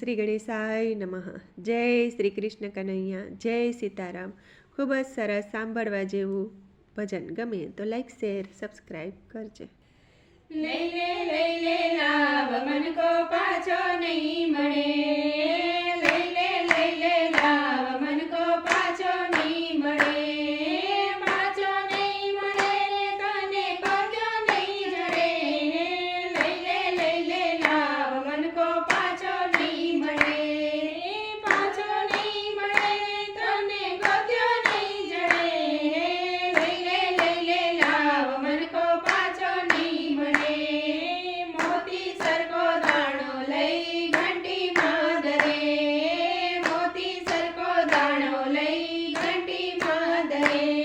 શ્રી ગણેશાય નમઃ. જય શ્રી કૃષ્ણ કનૈયા. જય સીતારામ. ખૂબ જ સરસ સાંભળવા જેવું ભજન. ગમે તો લાઈક શેર સબસ્ક્રાઈબ કરજે. લઈ લે લઈ લે લાભ મન કો પાછો નહીં. Hey.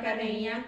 campainha